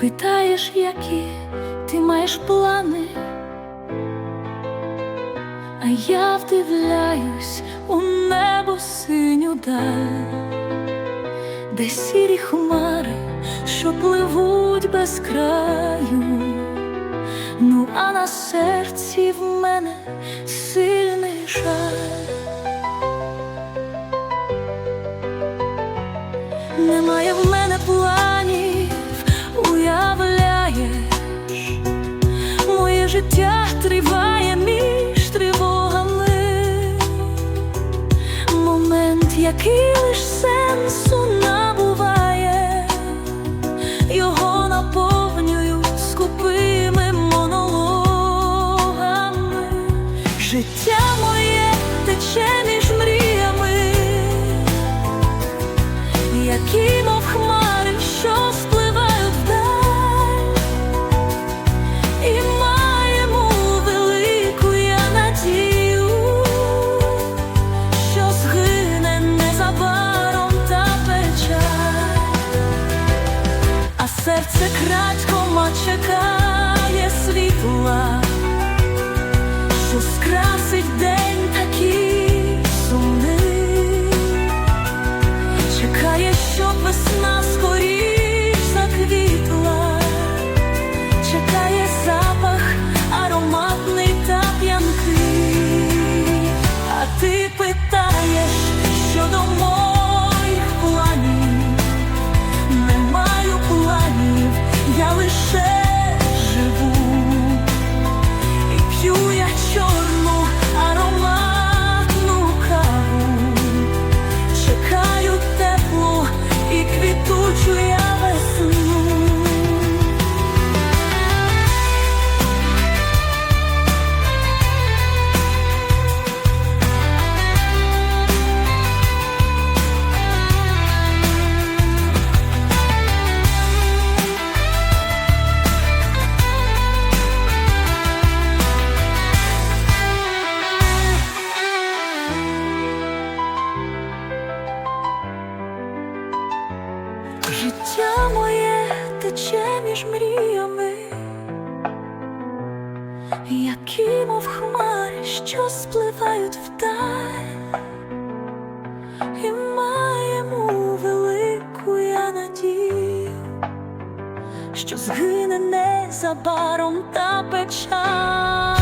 Питаєш, які ти маєш плани, а я вдивляюсь у небо синю даль, де сірі хмари, що пливуть без краю, ну а на серці в мене сильний жаль. Немає в мене життя триває між тривогами, момент, який лиш сенсу набуває, серце крадькома чекає світла, що скрасить день Життя моє тече між мріями, які, мов хмари, що спливають вдаль, і маємо велику я надію, що згине незабаром та печаль.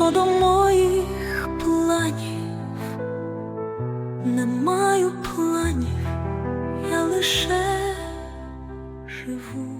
щодо моїх планів, не маю планів, я лише живу.